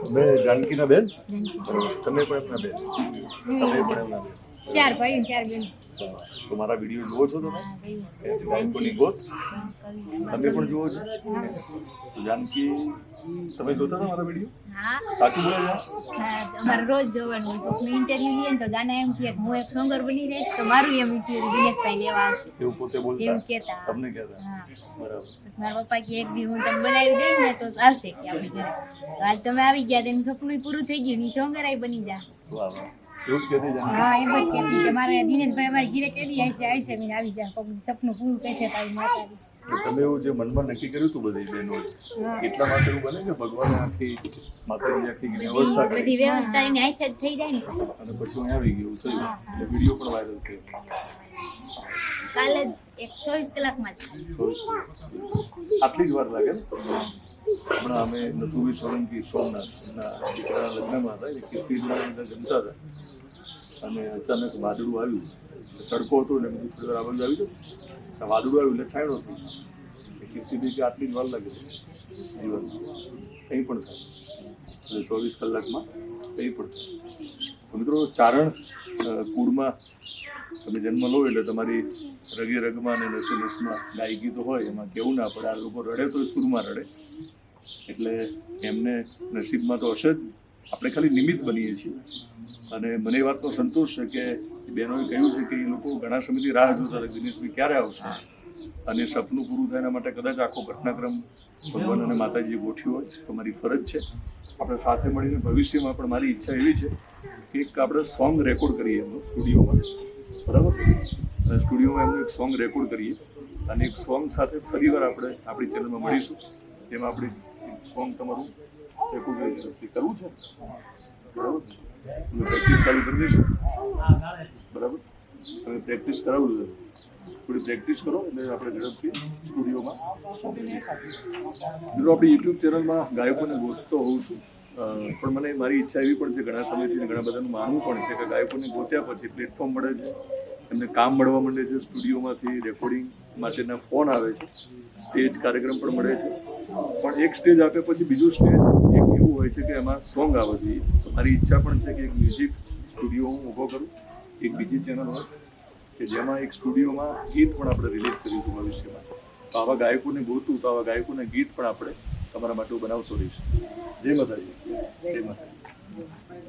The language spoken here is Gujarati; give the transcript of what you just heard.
તમે જાનકીના બેન? તમે પણ એમના બેન. તમે પણ એમના બેન. ચાર ભાઈ ચાર બેન. તમારા વીડિયો જુઓ છો તમે? એ ગોત. તમે પણ જુઓ છો? જાનકી તમે જોતા હતા મારા વીડિયો? સાચું બોલે છે? અમારે રોજ જોવાનું હોય. ઇન્ટરવ્યુ લઈએ ને તો ગાના એમ કહે કે હું એક સોંગર બની જઈશ તો મારું એમ ઇન્ટરવ્યુ દિનેશભાઈ લેવા આવશે. એવું પોતે બોલતા? એમ કહેતા. તમને કહેતા? બરાબર. મારા પપ્પા કે એક દી હું તમને બનાવી દઈ ને તો આવશે કે આપણે ઘરે. આજ તમે આવી ગયા તેનું સપનું પૂરું થઈ ગયું ની સોંગરાઈ બની જા. વાહ વાહ. એવું જ કહેતી જાનકી હા એમ જ કહેતી કે મારે દિનેશભાઈ અમારે ઘરે કેદી આવશે આવશે આવી જાય કોકનું સપનું પૂરું કહેશે તારી માતાજી તમે એવું જે મનમાં નક્કી કર્યું હતું બધી બહેનોએ એટલા માટે એવું બને કે ભગવાને આખી માતાજી આખી વ્યવસ્થા બધી વ્યવસ્થા એની હાથે જ થઈ જાય ને. અને પછી હું આવી ગયું થયું એટલે વીડિયો પણ વાયરલ થયો. કાલે જ એક ચોવીસ કલાકમાં જ. આટલી જ વાર લાગે ને? હમણાં અમે નથુભાઈ સોલંકી સોમનાથ એમના દીકરાના લગ્નમાં હતા, એ કીર્તિના અંદર જમતા હતા. અને અચાનક વાદળું આવ્યું. સડકો હતો એટલે બધું થોડી વાર આવી જાઓ વાદળું આવ્યું એટલે છાંયડો હતો કીર્તિભાઈ કે આટલી જ વાર લાગે જીવન કંઈ પણ થાય. એટલે ચોવીસ કલાકમાં કંઈ પણ થાય. મિત્રો ચારણ કુળમાં તમે જન્મ લો એટલે તમારી રગે રગમાં અને નસે નસમાં ગાયકી તો હોય, એમાં કેવું ના પડે. આ લોકો રડે તો સુરમાં રડે. એટલે એમને નસીબમાં તો હશે જ. આપણે ખાલી નિમિત્ત બનીએ છીએ. અને મને એ વાતનો સંતોષ છે કે બહેનોએ કહ્યું છે કે એ લોકો ઘણા સમયથી રાહ જોતા હતા દિનેશભાઈ ક્યારે આવશે? અને સપનું પૂરું થાય એના માટે કદાચ આખો ઘટનાક્રમ ભગવાન અને માતાજીએ ગોઠવ્યો હોય. તો મારી ફરજ છે. આપણે સાથે મળીને ભવિષ્યમાં પણ મારી ઈચ્છા એવી છે કે એક આપણે સોંગ રેકોર્ડ કરીએ એમનું સ્ટુડિયોમાં બરાબર? અને સ્ટુડિયોમાં એમનું એક સોંગ રેકોર્ડ કરીએ. અને એક સોંગ સાથે ફરીવાર આપણે આપણી ચેનલમાં મળીશું. તેમાં આપણે સોંગ તમારું રેકોર્ડ કરી કરવું છે. બરાબર? પ્રેક્ટિસ ચાલુ કરી દઈશું. બરાબર? તમે પ્રેક્ટિસ કરાવું છે. થોડી પ્રેક્ટિસ કરો એટલે આપણે ઝડપથી સ્ટુડિયોમાં સોંગ આપણે યુટ્યુબ ચેનલમાં ગાયકોને ગોતતો હોઉં છું. પણ મને મારી ઈચ્છા એવી પણ છે, ઘણા સમયથી ઘણા બધાનું માનવું પણ છે કે ગાયકોને ગોત્યા પછી પ્લેટફોર્મ મળે છે. એમને કામ મળવા માંડે છે, સ્ટુડિયોમાંથી રેકોર્ડિંગ માટેના ફોન આવે છે. સ્ટેજ કાર્યક્રમ પણ મળે છે. પણ એક સ્ટેજ આપે પછી બીજું સ્ટેજ એક એવું હોય છે કે એમાં સોંગ આવે છે. મારી ઈચ્છા પણ છે કે એક મ્યુઝિક સ્ટુડિયો હું ઊભો કરું, એક બીજી ચેનલ હોય, કે જેમાં એક સ્ટુડિયોમાં ગીત પણ આપણે રિલીઝ કરીશું ભવિષ્યમાં. તો આવા ગાયકોને ગોતું, તો આવા ગાયકોને ગીત પણ આપણે તમારા માટે બનાવતો રહીશ. જય માતાજી જય માતાજી